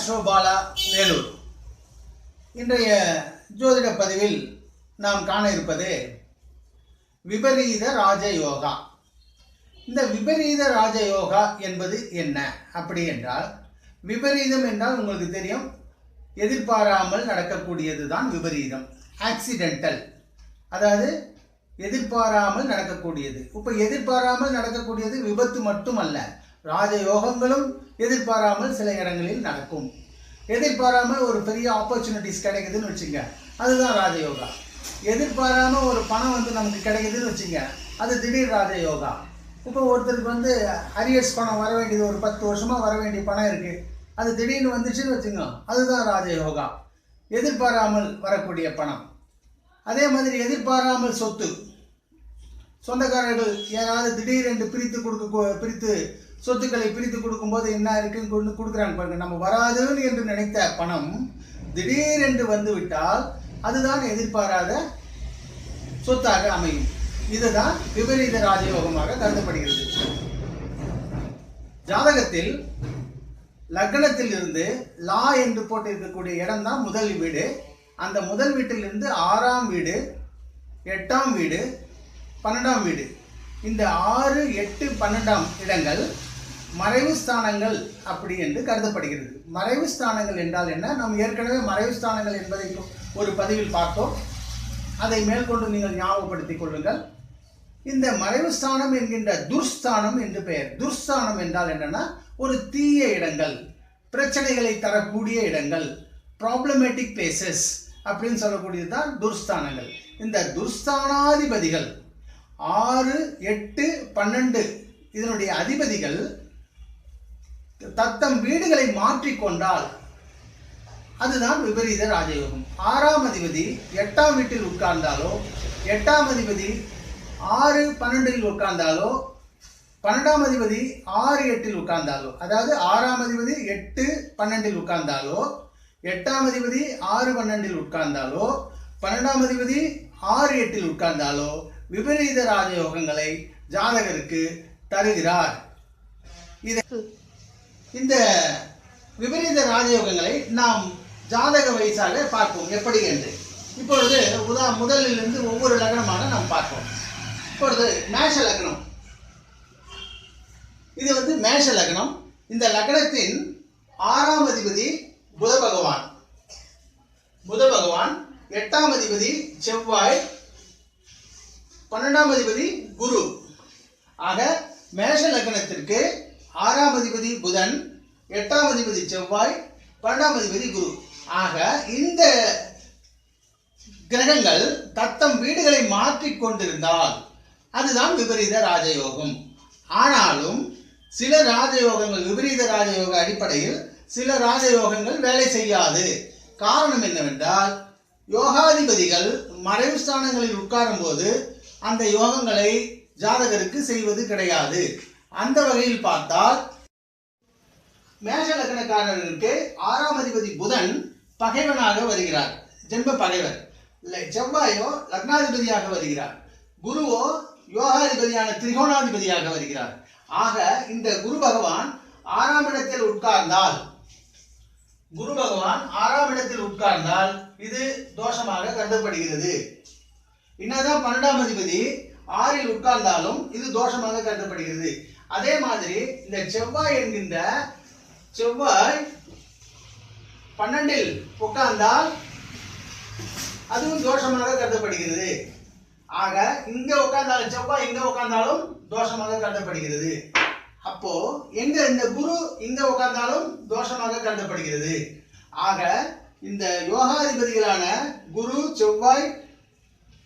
ஆஸ்ட்ரோபாலா astro Vellore இன்றைய ஜோதிட பதிவில் நாம் காண இருப்பது விபரீத ராஜயோகா. இந்த விபரீத ராஜயோகா என்பது என்ன? அப்படி என்றால் விபரீதம் என்றால் உங்களுக்கு தெரியும் எதிர்பாராமல் நடக்கக்கூடியது தான் விபரீதம் ஆக்சிடென்டல் அதாவது எதிர்பாராமல் நடக்கக்கூடியது. இப்போ எதிர்பாராமல் நடக்கக்கூடியது விபத்து மட்டுமல்ல ராஜயோகங்களும் எதிர்பாராமல் சில இடங்களில் நடக்கும். எதிர்பாராமல் ஒரு பெரிய ஆப்பர்ச்சுனிட்டிஸ் கிடைக்குதுன்னு வச்சுங்க அதுதான் ராஜயோகா. எதிர்பாராமல் ஒரு பணம் வந்து நமக்கு கிடைக்குதுன்னு வச்சுங்க அது திடீர் ராஜயோகா. இப்போ ஒருத்தருக்கு வந்து அரியர்ஸ் பணம் வர வேண்டியது ஒரு பத்து வருஷமாக வர வேண்டிய பணம் இருக்குது அது திடீர்னு வந்துச்சுன்னு வச்சுங்க அதுதான் ராஜயோகா. எதிர்பாராமல் வரக்கூடிய பணம். அதே மாதிரி எதிர்பாராமல் சொத்து. சொந்தக்காரர்கள் யாராவது திடீரென்று பிரித்து கொடுக்க பிரித்து சொத்துக்களை பிரித்து கொடுக்கும்போது என்ன இருக்குன்னு கொண்டு கொடுக்குறாங்க பாருங்க. நம்ம வராதுன்னு என்று நினைத்த பணம் திடீரென்று வந்து விட்டால் அதுதான் எதிர்பாராத சொத்தாக அமையும். இதுதான் விபரீத ராஜயோகமாக கருதப்படுகிறது. ஜாதகத்தில் லக்னத்தில் இருந்து லா என்று போட்டிருக்கக்கூடிய இடம் தான் முதல் வீடு. அந்த முதல் வீட்டிலிருந்து ஆறாம் வீடு எட்டாம் வீடு பன்னெண்டாம் வீடு. இந்த ஆறு எட்டு பன்னெண்டாம் இடங்கள் மறைவு ஸ்தானங்கள் அப்படி என்று கருதப்படுகிறது. மறைவு ஸ்தானங்கள் என்றால் என்ன? நாம் ஏற்கனவே மறைவு ஸ்தானங்கள் என்பதை ஒரு பதிவில் பார்த்தோம். அதை மேற்கொண்டு நீங்கள் ஞாபகப்படுத்திக் கொள்ளுங்கள். இந்த மறைவு ஸ்தானம் என்கின்ற துர்ஸ்தானம் என்று பெயர். துர்ஸ்தானம் என்றால் என்னன்னா ஒரு தீய இடங்கள் பிரச்சனைகளை தரக்கூடிய இடங்கள் ப்ராப்ளமேட்டிக் பிளேசஸ் அப்படின்னு சொல்லக்கூடியது தான் துர்ஸ்தானங்கள். இந்த துர்ஸ்தானாதிபதிகள் ஆறு எட்டு பன்னெண்டு இதனுடைய அதிபதிகள் தத்தம் வீடுகளை மாற்றிக்கொண்டால் அதுதான் விபரீத ராஜயோகம். ஆறாம் அதிபதி எட்டாம் வீட்டில் உட்கார்ந்தாலோ எட்டாம் அதிபதி ஆறு பன்னெண்டில் உட்கார்ந்தாலோ பன்னெண்டாம் அதிபதி ஆறு எட்டில் உட்கார்ந்தாலோ அதாவது ஆறாம் அதிபதி எட்டு பன்னெண்டில் உட்கார்ந்தாலோ எட்டாம் அதிபதி ஆறு பன்னெண்டில் உட்கார்ந்தாலோ பன்னெண்டாம் அதிபதி ஆறு எட்டில் உட்கார்ந்தாலோ விபரீத ராஜயோகங்களை ஜாதகருக்கு தருகிறார். இதை இந்த விபரீத ராஜயோகங்களை நாம் ஜாதக வயசாக பார்ப்போம். எப்படி என்று. இப்பொழுது உதா முதலிலிருந்து ஒவ்வொரு லக்னமாக நாம் பார்ப்போம். இப்பொழுது மேஷ லக்னம். இது வந்து மேஷ லக்னம். இந்த லக்னத்தின் ஆறாம் அதிபதி புத பகவான். புத பகவான் எட்டாம் அதிபதி செவ்வாய் பன்னெண்டாம் அதிபதி குரு. ஆக மேஷ லக்னத்திற்கு ஆறாம் அதிபதி புதன் எட்டாம் அதிபதி செவ்வாய் பன்னெண்டாம் அதிபதி குரு. ஆக இந்த கிரகங்கள் தத்தம் வீடுகளை மாற்றிக் கொண்டிருந்தால் அதுதான் விபரீத ராஜயோகம். ஆனாலும் சில ராஜயோகங்கள் விபரீத ராஜயோக அடிப்படையில் சில ராஜயோகங்கள் வேலை செய்யாது. காரணம் என்னவென்றால் யோகாதிபதிகள் மறைவு ஸ்தானங்களில் உட்காரும் போது அந்த யோகங்களை ஜாதகருக்கு செய்வது கிடையாது. அந்த வகையில் பார்த்தால் மேஷ லக்னக்காரர்களுக்கு ஆறாம் அதிபதி புதன் பகைவனாக வருகிறார். ஜென்ம பகைவர். இல்லை செவ்வாயோ லக்னாதிபதியாக வருகிறார். குருவோ யோகாதிபதியான திரிகோணாதிபதியாக வருகிறார். ஆக இந்த குரு பகவான் ஆறாம் இடத்தில் உட்கார்ந்தால் குரு பகவான் ஆறாம் இடத்தில் உட்கார்ந்தால் இது தோஷமாக கருதப்படுகிறது. என்னதான் பன்னெண்டாம் அதிபதி ஆறில் உட்கார்ந்தாலும் இது தோஷமாக கருதப்படுகிறது. அதே மாதிரி இந்த செவ்வாய் என்கின்ற செவ்வாய் பன்னெண்டில் உட்கார்ந்தால் அதுவும் தோஷமாக கருதப்படுகிறது. ஆக இங்க உட்கார்ந்தாலும் செவ்வாய் இங்க உட்கார்ந்தாலும் தோஷமாக கருதப்படுகிறது. அப்போ எங்க இந்த குரு இங்க உட்கார்ந்தாலும் தோஷமாக கருதப்படுகிறது. ஆக இந்த யோகாதிபதிகளான குரு செவ்வாய்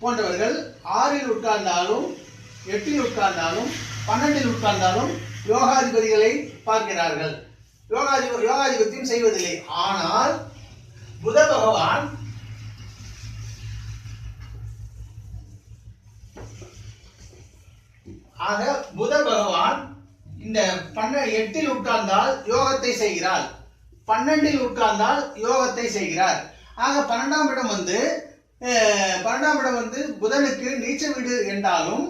போன்றவர்கள் ஆறில் உட்கார்ந்தாலும் எட்டில் உட்கார்ந்தாலும் பன்னெண்டில் உட்கார்ந்தாலும் யோகாதிபதிகளை பார்க்கிறார்கள். யோகாதி யோகாதிபத்தியம் செய்வதில்லை. ஆனால் புத பகவான் ஆக புத பகவான் இந்த பன்ன எட்டில் உட்கார்ந்தால் யோகத்தை செய்கிறார். பன்னெண்டில் உட்கார்ந்தால் யோகத்தை செய்கிறார். ஆக பன்னெண்டாம் இடம் வந்து பன்னெண்டாம் இடம் வந்து புதனுக்கு நீச்ச வீடு என்றாலும்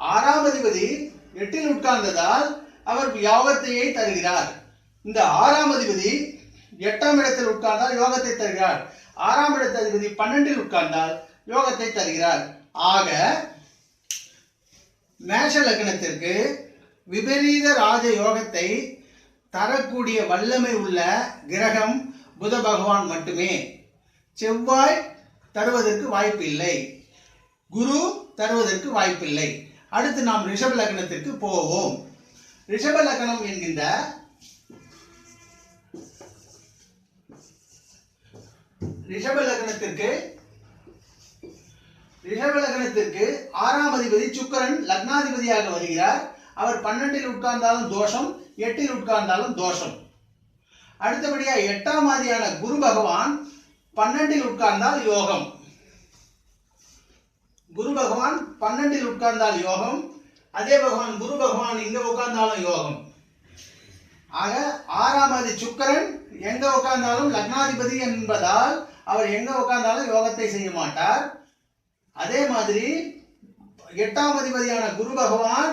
ஆறாம் அதிபதி எட்டில் உட்கார்ந்ததால் அவர் யோகத்தையே தருகிறார். இந்த ஆறாம் அதிபதி எட்டாம் இடத்தில் உட்கார்ந்தால் யோகத்தை தருகிறார். ஆறாம் இடத்த அதிபதி பன்னெண்டில் உட்கார்ந்தால் யோகத்தை தருகிறார். ஆக மேஷ லக்னத்திற்கு விபரீத ராஜ யோகத்தை தரக்கூடிய வல்லமை உள்ள கிரகம் புத பகவான் மட்டுமே. செவ்வாய் தருவதற்கு வாய்ப்பில்லை. குரு தருவதற்கு வாய்ப்பில்லை. அடுத்து நாம் ரிஷப லக்னத்திற்கு போவோம். ரிஷப லக்னம் என்கின்ற ரிஷப லக்னத்திற்கு ரிஷப லக்னத்திற்கு ஆறாம் அதிபதி சுக்கரன் லக்னாதிபதியாக வருகிறார். அவர் பன்னெண்டில் உட்கார்ந்தாலும் தோஷம் எட்டில் உட்கார்ந்தாலும் தோஷம். அடுத்தபடியாக எட்டாம் ஆதியான குரு பகவான் பன்னெண்டில் உட்கார்ந்தால் யோகம். குரு பகவான் பன்னெண்டில் உட்கார்ந்தால் யோகம் அதே பகவான் குரு பகவான் இங்க உட்கார்ந்தாலும் யோகம். ஆக ஆறாம் ஆதி சுக்கரன் எங்க உட்கார்ந்தாலும் லக்னாதிபதி என்பதால் அவர் எங்க உட்கார்ந்தாலும் யோகத்தை செய்ய மாட்டார். அதே மாதிரி எட்டாம் அதிபதியான குரு பகவான்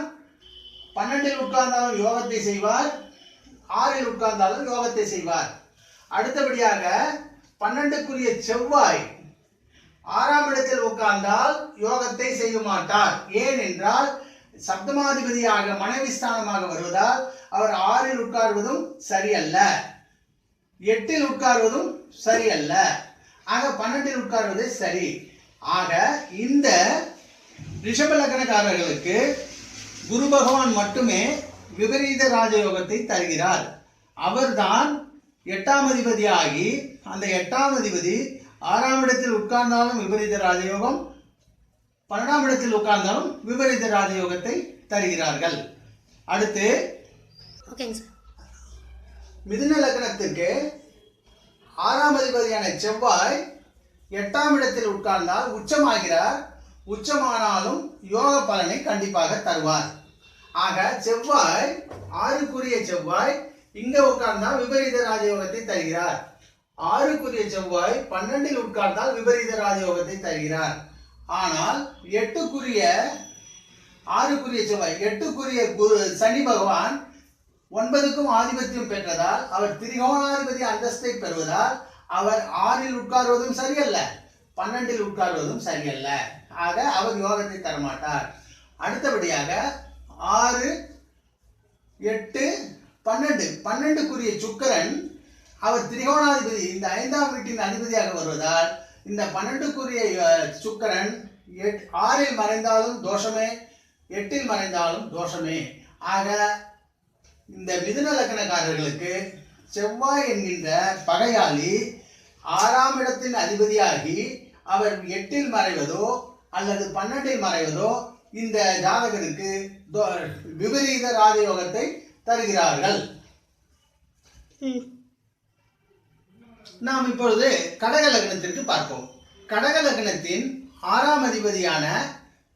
பன்னெண்டில் உட்கார்ந்தாலும் யோகத்தை செய்வார் ஆறில் உட்கார்ந்தாலும் யோகத்தை செய்வார். அடுத்தபடியாக பன்னெண்டுக்குரிய செவ்வாய் ஆறாம் இடத்தில் உட்கார்ந்தால் யோகத்தை செய்ய மாட்டார் ஏனென்றால் சப்தமாதிபதியாக மனைவி ஸ்தானமாக வருவதால் அவர் ஆறில் உட்கார்வதும் சரியல்ல. எட்டில் உட்கார்வதும் சரியல்ல. ஆக பன்னெண்டில் உட்கார்வது சரி. ஆக இந்த ரிஷப லக்னக்காரர்களுக்கு குரு பகவான் மட்டுமே விபரீத ராஜயோகத்தை தருகிறார். அவர்தான் எட்டாம் அதிபதியாகி அந்த எட்டாம் அதிபதி ஆறாம் இடத்தில் உட்கார்ந்தாலும் விபரீத ராஜயோகம் பன்னெண்டாம் இடத்தில் உட்கார்ந்தாலும் விபரீத ராஜயோகத்தை தருகிறார்கள். அடுத்து மிதுன லக்னத்திற்கு ஆறாம் அதிபதியான செவ்வாய் எட்டாம் இடத்தில் உட்கார்ந்தால் உச்சமாகிறார். உச்சமானாலும் யோக பலனை கண்டிப்பாக தருவார். ஆக செவ்வாய் ஆறுக்குரிய செவ்வாய் இங்க உட்கார்ந்தால் விபரீத ராஜயோகத்தை தருகிறார். ஆறுக்குரிய செவ்வாய் பன்னெண்டில் உட்கார்ந்தால் விபரீத ராஜயோகத்தை தருகிறார். ஆனால் எட்டுக்குரிய ஆறுக்குரிய செவ்வாய் எட்டுக்குரிய குரு சனி பகவான் ஒன்பதுக்கும் ஆதிபத்தியம் பெற்றதால் அவர் திரிகோணாதிபதி அந்தஸ்தை பெறுவதால் அவர் ஆறில் உட்கார்வதும் சரியல்ல பன்னெண்டில் உட்கார்வதும் சரியல்ல. ஆக அவர் யோகத்தை தரமாட்டார். அடுத்தபடியாக ஆறு எட்டு பன்னெண்டு. பன்னெண்டுக்குரிய சுக்கரன் அவர் திரிகோணாதிபதி இந்த ஐந்தாம் வீட்டின் அதிபதியாக வருவதால் இந்த பன்னெண்டுக்குரிய சுக்கரன் எட் ஆறில் மறைந்தாலும் தோஷமே எட்டில் மறைந்தாலும் தோஷமே. ஆக இந்த மிதுன லக்னக்காரர்களுக்கு செவ்வாய் என்கின்ற பகையாளி ஆறாம் இடத்தின் அதிபதியாகி அவர் எட்டில் மறைவதோ அல்லது பன்னெண்டில் மறைவதோ இந்த ஜாதகருக்கு தோ- விபரீத ராஜயோகத்தை தருகிறார்கள். நாம் இப்பொழுது கடக லக்னத்திற்கு பார்ப்போம். கடக லக்னத்தின் ஆறாம் அதிபதியான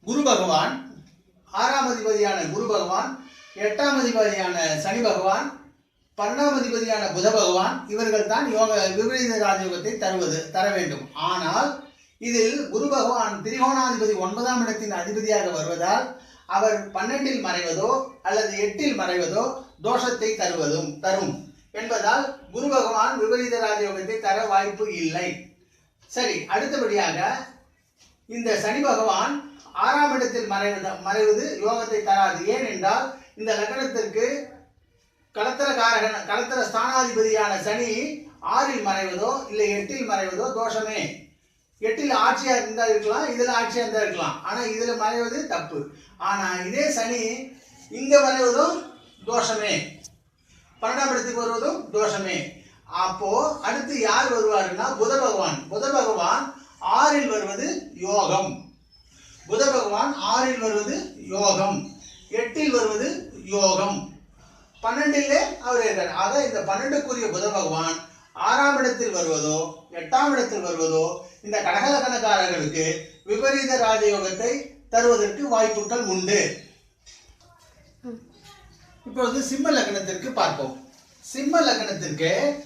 குரு பகவான் ஆறாம் அதிபதியான குரு பகவான் எட்டாம் அதிபதியான சனி பகவான் பன்னெண்டாம் அதிபதியான புத பகவான் இவர்கள் தான் யோக விபரீத ராஜயோகத்தை தருவது தர வேண்டும். ஆனால் இதில் குரு பகவான் திரிகோணாதிபதி ஒன்பதாம் இடத்தின் அதிபதியாக வருவதால் அவர் பன்னெண்டில் மறைவதோ அல்லது எட்டில் மறைவதோ தோஷத்தை தருவதும் தரும். என்பதால் குரு பகவான் விபரீத ராஜயோகத்தை தர வாய்ப்பு இல்லை. சரி அடுத்தபடியாக இந்த சனி பகவான் ஆறாம் இடத்தில் மறைவது மறைவது யோகத்தை தராது. ஏனென்றால் இந்த லக்னத்திற்கு களத்திர காரகன் களத்திர ஸ்தானாதிபதியான சனி ஆறில் மறைவதோ இல்லை எட்டில் மறைவதோ தோஷமே. எட்டில் ஆட்சியாக இருந்தால் இருக்கலாம் இதில் ஆட்சியாக இருந்தால் இருக்கலாம். ஆனால் இதில் மறைவது தப்பு. ஆனால் இதே சனி இங்கே மறைவதும் தோஷமே. பன்னெண்டாம் இடத்துக்கு வருவதும் தோஷமே. அப்போ அடுத்து யார் வருவாருன்னா புத பகவான். புத பகவான் ஆறில் வருவது யோகம். புத பகவான் ஆறில் வருவது யோகம். எட்டில் வருவது யோகம். பன்னெண்டிலே அவர் இருக்கார் ஆக இந்த பன்னெண்டுக்குரிய புத பகவான் ஆறாம் இடத்தில் வருவதோ எட்டாம் இடத்தில் வருவதோ இந்த கடகலக்கணக்காரர்களுக்கு விபரீத ராஜயோகத்தை தருவதற்கு வாய்ப்புகள் உண்டு. இப்பொழுது சிம்ம லக்னத்திற்கு பார்ப்போம். சிம்ம லக்னத்திற்கு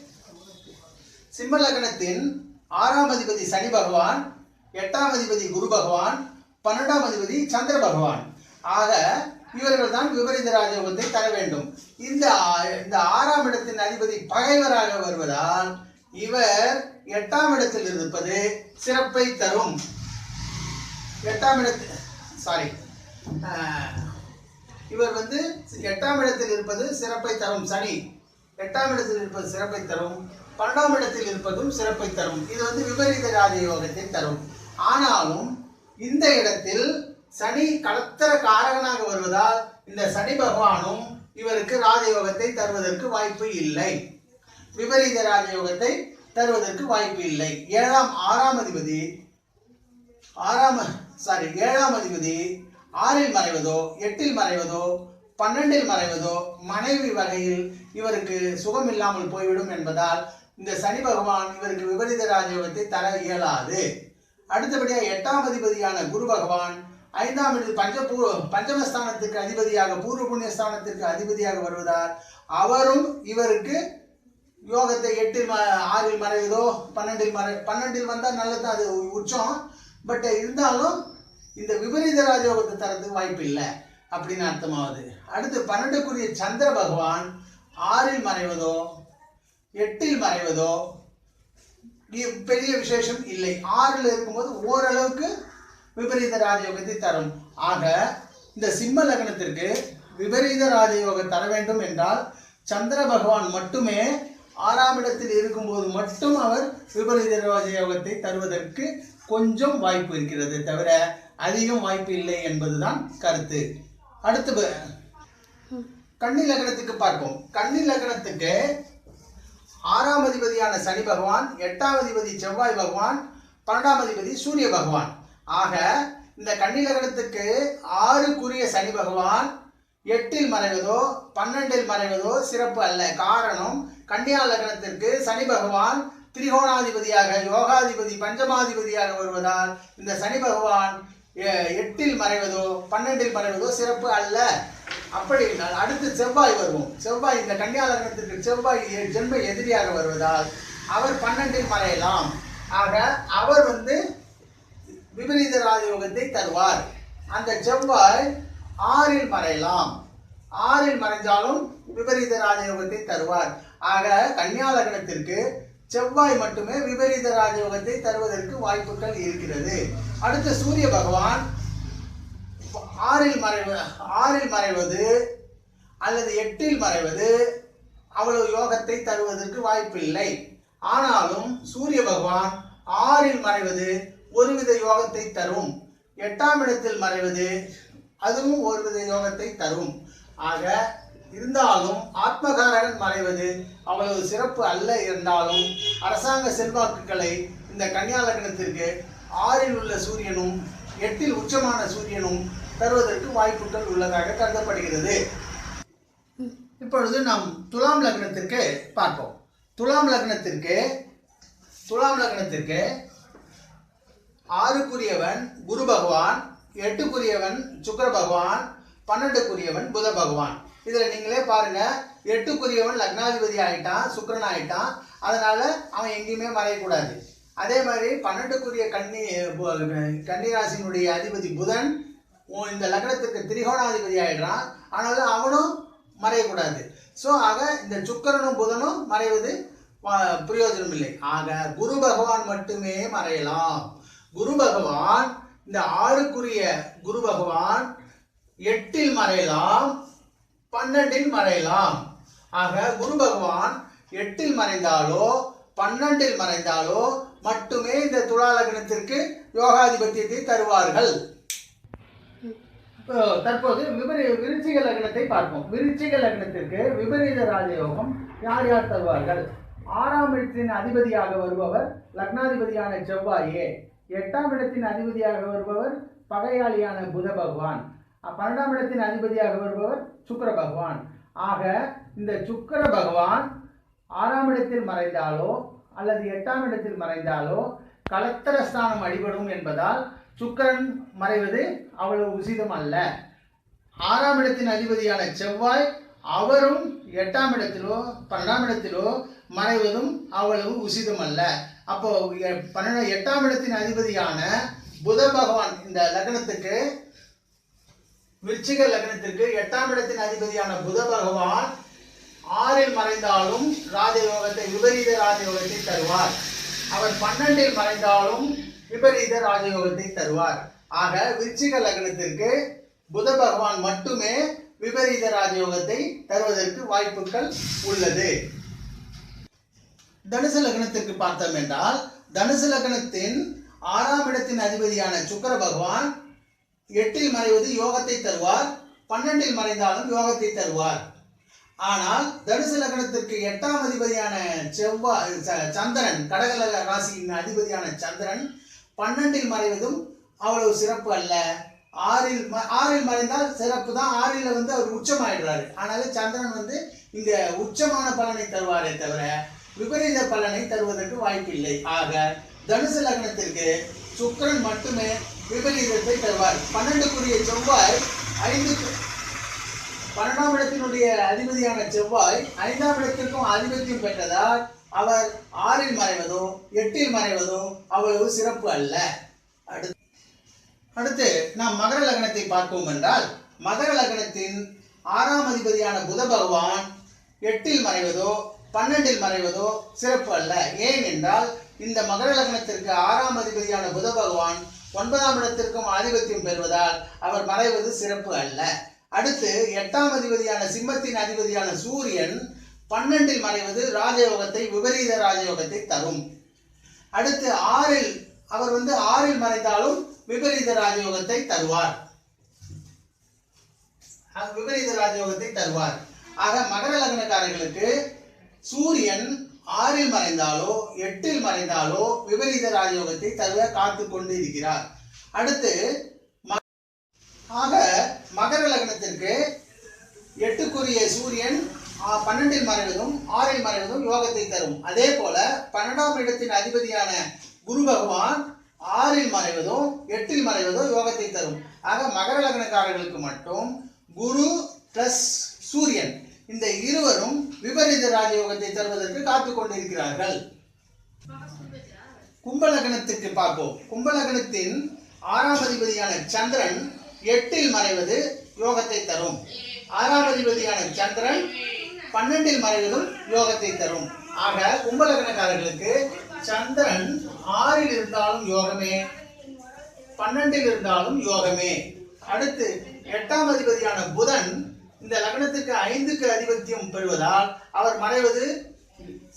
சிம்ம லக்னத்தின் ஆறாம் அதிபதி சனி பகவான் எட்டாம் அதிபதி குரு பகவான் பன்னெண்டாம் அதிபதி சந்திர பகவான். ஆக இவர்கள் தான் விபரீத ராஜயோகத்தை தர வேண்டும். இந்த ஆ- இந்த ஆறாம் இடத்தின் அதிபதி பகைவராக வருவதால் இவர் எட்டாம் இடத்தில் இருப்பது சிறப்பை தரும். எட்டாம் இடத்தில் சாரி இவர் வந்து எட்டாம் இடத்தில் இருப்பது சிறப்பை தரும். சனி எட்டாம் இடத்தில் இருப்பது சிறப்பை தரும். பன்னெண்டாம் இடத்தில் இருப்பதும் சிறப்பை தரும். இது வந்து விபரீத ராஜயோகத்தை தரும். ஆனாலும் இந்த இடத்தில் சனி கலத்தர காரகனாக வருவதால் இந்த சனி பகவானும் இவருக்கு ராஜயோகத்தை தருவதற்கு வாய்ப்பு இல்லை. விபரீத ராஜயோகத்தை தருவதற்கு வாய்ப்பு இல்லை. ஏழாம் ஆறாம் அதிபதி ஆறாம் சாரி ஏழாம் அதிபதி ஆறில் மறைவதோ எட்டில் மறைவதோ பன்னெண்டில் மறைவதோ மனைவி வகையில் இவருக்கு சுகம் இல்லாமல் போய்விடும் என்பதால் இந்த சனி பகவான் இவருக்கு விபரீத ராஜயோகத்தை தர இயலாது. அடுத்தபடியாக எட்டாம் அதிபதியான குரு பகவான் ஐந்தாம் இடத்தில் பஞ்சபூ பஞ்சமஸ்தானத்திற்கு அதிபதியாக பூர்வ புண்ணிய ஸ்தானத்திற்கு அதிபதியாக வருவதால் அவரும் இவருக்கு யோகத்தை எட்டில் ம ஆறில் மறைவதோ பன்னெண்டில் மறை பன்னெண்டில் வந்தால் நல்லது அது உச்சம். பட் இருந்தாலும் இந்த விபரீத ராஜயோகத்தை தரதுக்கு வாய்ப்பு இல்லை. அப்படின்னு அர்த்தமாகுது அடுத்து பன்னெண்டுக்குரிய சந்திர பகவான் ஆறில் மறைவதோ எட்டில் மறைவதோ பெரிய விசேஷம் இல்லை. ஆறில் இருக்கும்போது ஓரளவுக்கு விபரீத ராஜயோகத்தை தரும். ஆக இந்த சிம்ம லக்னத்திற்கு விபரீத ராஜயோகம் தர வேண்டும் என்றால் சந்திர பகவான் மட்டுமே ஆறாம் இடத்தில் இருக்கும்போது மட்டும் அவர் விபரீத ராஜயோகத்தை தருவதற்கு கொஞ்சம் வாய்ப்பு இருக்கிறது தவிர அதிகம் வாய்ப்பு இல்லை என்பதுதான் கருத்து. அடுத்து ப- கன்னி லக்னத்துக்கு பார்ப்போம். கன்னி லக்னத்துக்கு ஆறாம் அதிபதியான சனி பகவான் எட்டாம் அதிபதி செவ்வாய் பகவான் பன்னெண்டாம் அதிபதி சூரிய பகவான். ஆக இந்த கன்னி லக்னத்துக்கு ஆறுக்குரிய சனி பகவான் எட்டில் மறைவதோ பன்னெண்டில் மறைவதோ சிறப்பு அல்ல. காரணம் கன்னியா லக்னத்திற்கு சனி பகவான் திரிகோணாதிபதியாக யோகாதிபதி பஞ்சமாதிபதியாக வருவதால் இந்த சனி பகவான் எட்டில் மறைவதோ பன்னெண்டில் மறைவதோ சிறப்பு அல்ல. அப்படி என்றால் அடுத்து செவ்வாய் வருவோம். செவ்வாய் இந்த கன்னியா செவ்வாய் எ- ஜென்ம எதிரியாக வருவதால் அவர் பன்னெண்டில் மறையலாம். ஆக அவர் வந்து விபரீத ராஜயோகத்தை தருவார். அந்த செவ்வாய் ஆறில் மறையலாம். ஆறில் மறைஞ்சாலும் விபரீத ராஜயோகத்தை தருவார். ஆக கன்னியா செவ்வாய் மட்டுமே விபரீத ராஜயோகத்தை தருவதற்கு வாய்ப்புகள் இருக்கிறது. அடுத்து சூரிய பகவான் ஆறில் மறைவு ஆறில் மறைவது அல்லது எட்டில் மறைவது அவ்வளவு யோகத்தை தருவதற்கு வாய்ப்பில்லை. ஆனாலும் சூரிய பகவான் ஆறில் மறைவது ஒருவித யோகத்தை தரும். எட்டாம் இடத்தில் மறைவது அதுவும் ஒருவித யோகத்தை தரும். ஆக இருந்தாலும் ஆத்மகாரகன் மறைவது அவ்வளவு சிறப்பு அல்ல இருந்தாலும் அரசாங்க செல்வாக்குகளை இந்த கன்னியாலகணத்திற்கு ஆறில் உள்ள சூரியனும் எட்டில் உச்சமான சூரியனும் தருவதற்கு வாய்ப்புகள் உள்ளதாக கருதப்படுகிறது. இப்பொழுது நாம் துலாம் லக்னத்திற்கு பார்ப்போம். துலாம் லக்னத்திற்கு துலாம் லக்னத்திற்கு ஆறுக்குரியவன் குரு பகவான் எட்டுக்குரியவன் சுக்கர பகவான் பன்னெண்டுக்குரியவன் புத பகவான். இதில் நீங்களே பாருங்க எட்டுக்குரியவன் லக்னாதிபதி ஆயிட்டான் சுக்கரன் ஆயிட்டான். அதனால அவன் எங்கேயுமே மறையக்கூடாது. அதே மாதிரி பன்னெண்டுக்குரிய கன்னி கன்னிராசினுடைய அதிபதி புதன் இந்த லக்னத்துக்கு திரிகோணாதிபதி ஆயிடுறான். ஆனாலும் அவனும் மறையக்கூடாது. ஸோ ஆக இந்த சுக்கரனும் புதனும் மறைவது பிரயோஜனம் இல்லை. ஆக குரு பகவான் மட்டுமே மறையலாம். குரு பகவான் இந்த ஆறுக்குரிய குரு பகவான் எட்டில் மறையலாம் பன்னெண்டில் மறையலாம். ஆக குரு பகவான் எட்டில் மறைந்தாலோ பன்னெண்டில் மறைந்தாலோ மட்டுமே இந்த துலா லக்னத்திற்கு யோகாதிபத்தியத்தை தருவார்கள். தற்போது விபரீ விருச்சிக லக்னத்தை பார்ப்போம். விருச்சிக லக்னத்திற்கு விபரீத ராஜயோகம் யார் யார் தருவார்கள்? ஆறாம் இடத்தின் அதிபதியாக வருபவர் லக்னாதிபதியான செவ்வாயே. எட்டாம் இடத்தின் அதிபதியாக வருபவர் பகையாளியான புத பகவான். பன்னெண்டாம் இடத்தின் அதிபதியாக வருபவர் சுக்கர பகவான். ஆக இந்த சுக்கர பகவான் ஆறாம் இடத்தில் மறைந்தாலோ அல்லது எட்டாம் இடத்தில் மறைந்தாலோ கலத்தர ஸ்தானம் அடிபடும் என்பதால் சுக்கரன் மறைவது அவ்வளவு உசிதம் அல்ல. ஆறாம் இடத்தின் அதிபதியான செவ்வாய் அவரும் எட்டாம் இடத்திலோ பன்னெண்டாம் இடத்திலோ மறைவதும் அவ்வளவு உசிதம் அல்ல. அப்போ பன்னெண்டு எட்டாம் இடத்தின் அதிபதியான புத பகவான் இந்த லக்னத்துக்கு விருச்சிக லக்னத்திற்கு எட்டாம் இடத்தின் அதிபதியான புத பகவான் ஆறில் மறைந்தாலும் ராஜயோகத்தை விபரீத ராஜயோகத்தை தருவார். அவர் பன்னெண்டில் மறைந்தாலும் விபரீத ராஜயோகத்தை தருவார். ஆக விருச்சிக லக்னத்திற்கு புத பகவான் மட்டுமே விபரீத ராஜயோகத்தை தருவதற்கு வாய்ப்புகள் உள்ளது. தனுசு லக்னத்திற்கு பார்த்தோம் என்றால் தனுசு லக்னத்தின் ஆறாம் இடத்தின் அதிபதியான சுக்கர பகவான் எட்டில் மறைவது யோகத்தை தருவார் பன்னெண்டில் மறைந்தாலும் யோகத்தை தருவார். ஆனால் தனுசு லக்னத்திற்கு எட்டாம் அதிபதியான செவ்வாய் சந்திரன் கடகலக ராசியின் அதிபதியான சந்திரன் பன்னெண்டில் மறைவதும் அவ்வளவு சிறப்பு அல்ல. ஆறில் ம- ஆறில் மறைந்தால் சிறப்பு தான். ஆறில் வந்து அவர் உச்சமாயிடுறாரு. ஆனால சந்திரன் வந்து இந்த உச்சமான பலனை தருவாரே தவிர விபரீத பலனை தருவதற்கு வாய்ப்பில்லை. ஆக தனுசு லக்னத்திற்கு சுக்கிரன் மட்டுமே விபரீதத்தை தருவார். பன்னெண்டுக்குரிய செவ்வாய் ஐந்து பன்னெண்டாம் இடத்தினுடைய அதிபதியான செவ்வாய் ஐந்தாம் இடத்திற்கும் ஆதிபத்தியம் பெற்றதால் அவர் ஆறில் மறைவதோ எட்டில் மறைவதும் அவ்வளவு சிறப்பு அல்ல. அடுத்து அடுத்து நாம் மகர லக்னத்தை பார்ப்போம் என்றால் மகர லக்னத்தின் ஆறாம் அதிபதியான புத பகவான் எட்டில் மறைவதோ பன்னெண்டில் மறைவதோ சிறப்பு அல்ல. ஏன் என்றால் இந்த மகர லக்னத்திற்கு ஆறாம் அதிபதியான புத பகவான் ஒன்பதாம் இடத்திற்கும் ஆதிபத்தியம் பெறுவதால் அவர் மறைவது சிறப்பு அல்ல. அடுத்து எட்டாம் அதிபதியான சிம்மத்தின் அதிபதியான சூரியன் பன்னெண்டில் மறைவது ராஜயோகத்தை விபரீத ராஜயோகத்தை தரும். அடுத்து ஆறில் அவர் வந்து ஆறில் மறைந்தாலும் விபரீத ராஜயோகத்தை தருவார். விபரீத ராஜயோகத்தை தருவார். ஆக மகர லக்னக்காரர்களுக்கு சூரியன் ஆறில் மறைந்தாலோ எட்டில் மறைந்தாலோ விபரீத ராஜயோகத்தை தருவ காத்து கொண்டு இருக்கிறார். அடுத்து ஆக மகர லக்னத்திற்கு எட்டுக்குரிய சூரியன் பன்னெண்டில் மறைவதும் ஆறில் மறைவதும் யோகத்தை தரும். அதே போல பன்னெண்டாம் இடத்தின் அதிபதியான குரு பகவான் ஆறில் மறைவதும் எட்டில் மறைவதும் யோகத்தை தரும். ஆக மகர லக்னக்காரர்களுக்கு மட்டும் குரு பிளஸ் சூரியன் இந்த இருவரும் விபரீத ராஜயோகத்தை தருவதற்கு காத்து கொண்டிருக்கிறார்கள். கும்பலகணத்துக்கு பார்ப்போம். கும்பலகணத்தின் ஆறாம் அதிபதியான சந்திரன் எட்டில் மறைவது யோகத்தை தரும். ஆறாம் அதிபதியான சந்திரன் பன்னெண்டில் மறைவதும் யோகத்தை தரும். ஆக கும்பலகணக்காரர்களுக்கு சந்திரன் ஆறில் இருந்தாலும் யோகமே பன்னெண்டில் இருந்தாலும் யோகமே. அடுத்து எட்டாம் அதிபதியான புதன் இந்த லக்னத்துக்கு ஐந்துக்கு அதிபத்தியம் பெறுவதால் அவர் மறைவது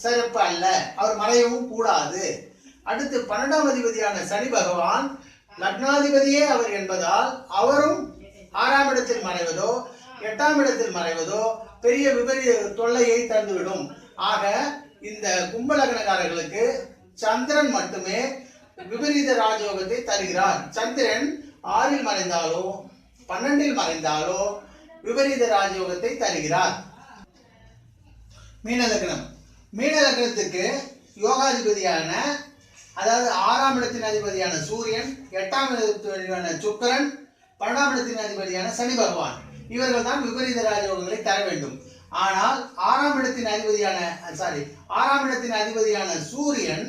சிறப்பு அல்ல. அவர் மறையவும் கூடாது. அடுத்து பன்னெண்டாம் அதிபதியான சனி பகவான் லக்னாதிபதியே அவர் என்பதால் அவரும் ஆறாம் இடத்தில் மறைவதோ எட்டாம் இடத்தில் மறைவதோ பெரிய விபரீத தொல்லையை தந்துவிடும். ஆக இந்த கும்பலக்னக்காரர்களுக்கு சந்திரன் மட்டுமே விபரீத ராஜயோகத்தை தருகிறார். சந்திரன் ஆறில் மறைந்தாலோ பன்னெண்டில் மறைந்தாலோ விபரீத ராஜயோகத்தை தருகிறார். மீன லக்னம். மீன லக்னத்துக்கு யோகாதிபதியான அதாவது ஆறாம் இடத்தின் அதிபதியான சூரியன் எட்டாம் இடத்தின் சுக்கரன் பன்னெண்டாம் இடத்தின் அதிபதியான சனி பகவான். இவர்கள் தான் விபரீத ராஜயோகங்களை தர வேண்டும். ஆனால் ஆறாம் இடத்தின் அதிபதியான சாரி ஆறாம் இடத்தின் அதிபதியான சூரியன்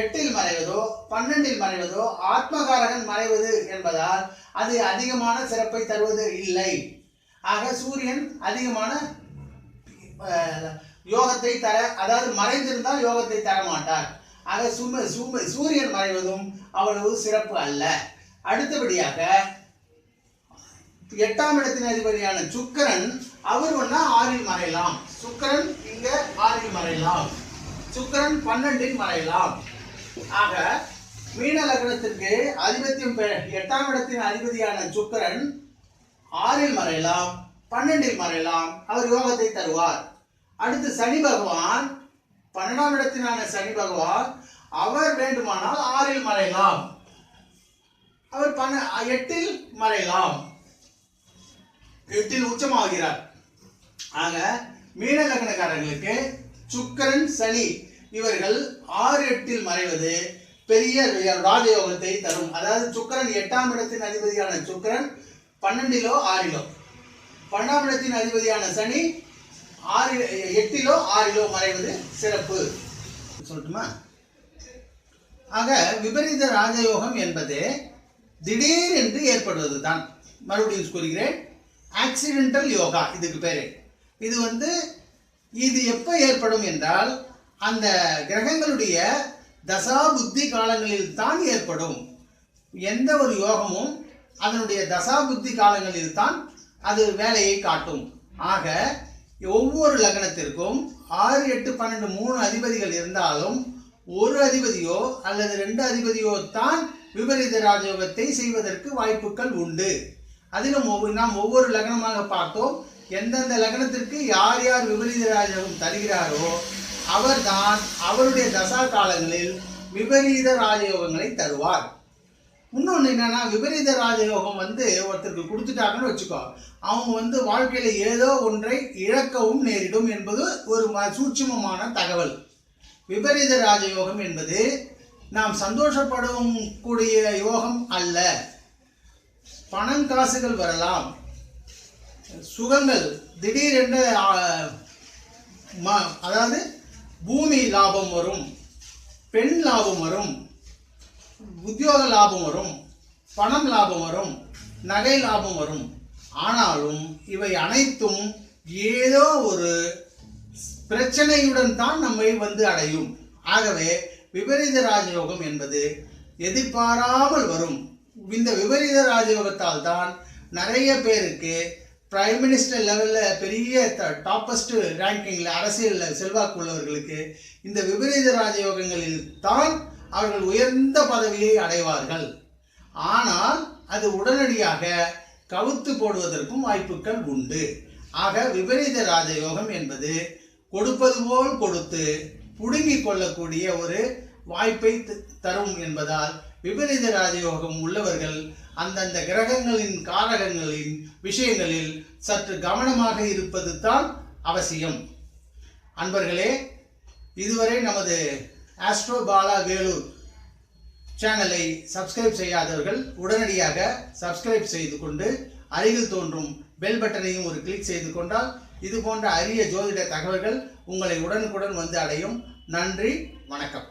எட்டில் மறைவதோ பன்னெண்டில் மறைவதோ ஆத்மகாரகன் மறைவது என்பதால் அது அதிகமான சிறப்பை தருவது இல்லை. ஆக சூரியன் அதிகமான யோகத்தை தர அதாவது மறைந்திருந்தால் யோகத்தை தர மாட்டார் ஆக சும சும சூரியன் மறைவதும் அவ்வளவு சிறப்பு அல்ல. அடுத்தபடியாக எட்டாம் இடத்தின் அதிபதியான சுக்கிரன் அவர் ஒன்னா ஆறில் மறையலாம். சுக்கரன் இங்க ஆறில் மறையலாம். சுக்கிரன் பன்னெண்டில் மறையலாம். ஆக மீன லக்னத்திற்கு அதிபத்தியம் பெ- எட்டாம் இடத்தின் அதிபதியான சுக்கரன் ஆறில் மறையலாம் பன்னெண்டில் மறையலாம். அவர் யோகத்தை தருவார். அடுத்து சனி பகவான் பன்னெண்டாம் இடத்தினான சனி பகவான் அவர் வேண்டுமானால் ஆறில் மறையலாம். அவர் பன்ன எட்டில் மறையலாம். எட்டில் உச்சமாகிறார். ஆக மீன லக்னக்காரர்களுக்கு சுக்கரன் சனி இவர்கள் ஆறு எட்டில் மறைவது பெரிய ராஜயோகத்தை தரும். அதாவது சுக்கரன் எட்டாம் இடத்தின் அதிபதியான சுக்கிரன் பன்னெண்டிலோ ஆறிலோ. பன்னெண்டாம் இடத்தின் அதிபதியான சனி ஆறு எட்டிலோ ஆறிலோ மறைவது சிறப்பு. சொல்லட்டுமா? ஆக விபரீத ராஜயோகம் என்பது திடீர் என்று ஏற்படுவது தான் மறுபடியும் கூறுகிறேன் ஆக்சிடென்டல் யோகா இதுக்கு பேரு. இது வந்து இது எப்போ ஏற்படும் என்றால் அந்த கிரகங்களுடைய தசா புத்தி காலங்களில் தான் ஏற்படும். எந்த ஒரு யோகமும் அதனுடைய தசா புத்தி காலங்களில் தான் அது வேலையை காட்டும். ஆக ஒவ்வொரு லக்னத்திற்கும் ஆறு எட்டு பன்னெண்டு மூணு அதிபதிகள் இருந்தாலும் ஒரு அதிபதியோ அல்லது ரெண்டு அதிபதியோ தான் விபரீத ராஜயோகத்தை செய்வதற்கு வாய்ப்புகள் உண்டு. அதிலும் ஒவ்வொரு நாம் ஒவ்வொரு லக்னமாக பார்த்தோம். எந்தெந்த லக்னத்திற்கு யார் யார் விபரீத ராஜயோகம் தருகிறாரோ அவர்தான் அவருடைய தசா காலங்களில் விபரீத ராஜயோகங்களை தருவார். இன்னொன்று என்னன்னா விபரீத ராஜயோகம் வந்து ஒருத்தருக்கு கொடுத்துட்டாங்கன்னு வச்சுக்கோ. அவங்க வந்து வாழ்க்கையில் ஏதோ ஒன்றை இழக்கவும் நேரிடும் என்பது ஒரு ம- தகவல். விபரீத ராஜயோகம் என்பது நாம் சந்தோஷப்படும் கூடிய யோகம் அல்ல. பணம் காசுகள் வரலாம். சுகங்கள் திடீரென்று அதாவது பூமி லாபம் வரும். பெண் லாபம் வரும். உத்தியோக லாபம் வரும் பணம் லாபம் வரும் நகை லாபம் வரும். ஆனாலும் இவை அனைத்தும் ஏதோ ஒரு பிரச்சனையுடன் தான் நம்மை வந்து அடையும். ஆகவே விபரீத ராஜயோகம் என்பது எதிர்பாராமல் வரும். இந்த விபரீத ராஜயோகத்தால் தான் நிறைய பேருக்கு பிரைம் மினிஸ்டர் லெவலில் பெரிய டாப்பஸ்ட் ரேங்கிங்கில் அரசியலில் செல்வாக்கு உள்ளவர்களுக்கு இந்த விபரீத ராஜயோகங்களில் தான் அவர்கள் உயர்ந்த பதவியை அடைவார்கள். ஆனால் அது உடனடியாக கவுத்து போடுவதற்கும் வாய்ப்புகள் உண்டு. ஆக விபரீத ராஜயோகம் என்பது கொடுப்பது போல் கொடுத்து புடுங்கிக் கொள்ளக்கூடிய ஒரு வாய்ப்பை த- தரும் என்பதால் விபரீத ராஜயோகம் உள்ளவர்கள் அந்தந்த கிரகங்களின் காரகங்களின் விஷயங்களில் சற்று கவனமாக இருப்பது தான் அவசியம். அன்பர்களே இதுவரை நமது ஆஸ்ட்ரோ பாலா வேலூர் சேனலை சப்ஸ்கிரைப் செய்யாதவர்கள் உடனடியாக சப்ஸ்கிரைப் செய்து கொண்டு அருகில் தோன்றும் பெல் பட்டனையும் ஒரு கிளிக் செய்து கொண்டால் இது போன்ற அரிய ஜோதிட தகவல்கள் உங்களை உடனுக்குடன் வந்து அடையும். நன்றி வணக்கம்.